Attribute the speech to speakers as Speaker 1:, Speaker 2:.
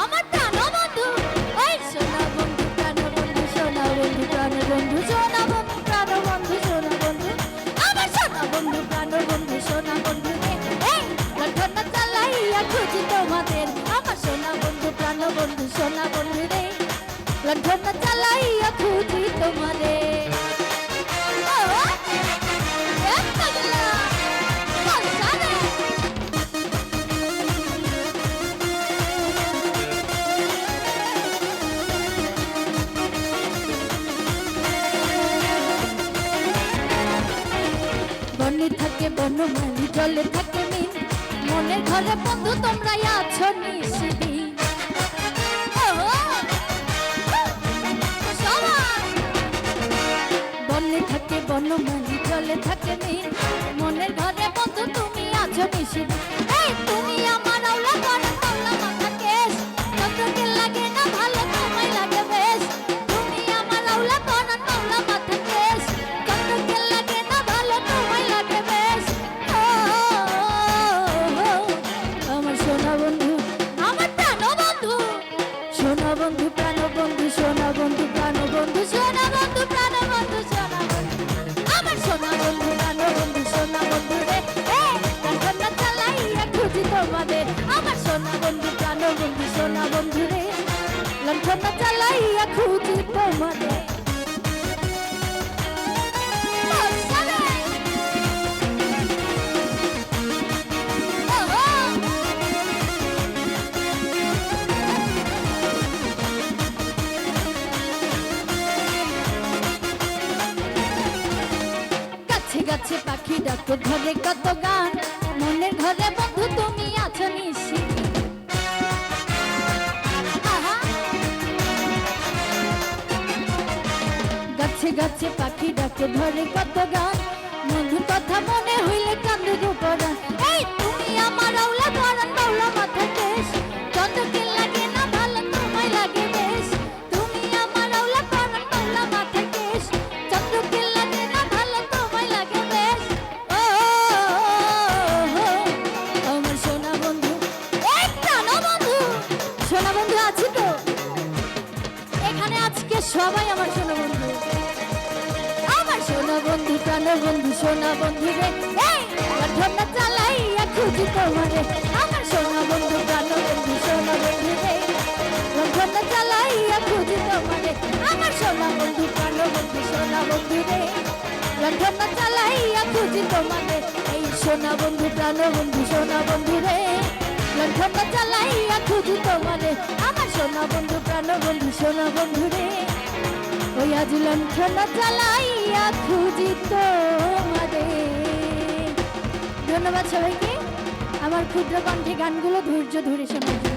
Speaker 1: আমার প্রাণ বন্ধু, ওই সোনা বন্ধু, প্রাণ বন্ধু, সোনা বন্ধু, প্রাণ বন্ধু, সোনা বন্ধু, প্রাণ বন্ধু, সোনা বন্ধু, আমার সোনা বন্ধু, প্রাণ বন্ধু, সোনা বন্ধু রে চালাইয়া খুঁজি তোমাদের, আমার সোনা বন্ধু, প্রাণ বন্ধু, সোনা বন্ধু, রে লণ্ঠন চালাইয়া খুঁজি তোমাদের। বনমালী জলে থাকে মিন। মনে ঘরে বন্ধু তোমরা আছো নিশিবি! বনে থাকে বনমালী জলে থাকে মিন। মনে ঘরে বন্ধু, তুমি আছো নিশিদিন বন্ধু, প্রাণ বন্ধু, সোনা বন্ধু, প্রাণ বন্ধু, সোনা বন্ধু, প্রাণ বন্ধু, সোনা বন্ধু। আমার সোনা বন্ধু, প্রাণ বন্ধু, সোনা বন্ধু রে এ কারখানা চালাইয়া খুঁজি তোমাদের। আমার সোনা বন্ধু, প্রাণ বন্ধু, সোনা বন্ধু রে, লণ্ঠনা চালাইয়া খুঁজি তোমাদের। গাছে পাখি ডাকো, ঘরে কত গান? মনের ঘরে বন্ধু, তুমি আছো নিশি গাছে গাছে পাখি ডাকে ধরে কত গান? মধুর কথা মনে হইলে কান্দে গোপরা এই, তুমি আমার আউলা সবাই আমার সোনা বন্ধু। আমার সোনা বন্ধু প্রাণ বন্ধু সোনা বন্ধু রে। এই ঘটনা চালাইয়া খুঁজি তোমারে। আমার সোনা বন্ধু প্রাণ বন্ধু সোনা বন্ধু রে। ঘটনা চালাইয়া খুঁজি তোমারে। আমার সোনা বন্ধু প্রাণ বন্ধু সোনা বন্ধু রে। ঘটনা চালাইয়া খুঁজি তোমারে। এই সোনা বন্ধু প্রাণ বন্ধু সোনা বন্ধু রে। ঘটনা চালাইয়া খুঁজি তোমারে। আমার সোনা বন্ধু প্রাণ বন্ধু সোনা বন্ধু রে। আজ লণ্ঠনা চালাইয়া খুঁজি তোমাদের ধন্যবাদ সবাইকে আমার ক্ষুদ্র কণ্ঠে গানগুলো ধৈর্য ধরে শোনার।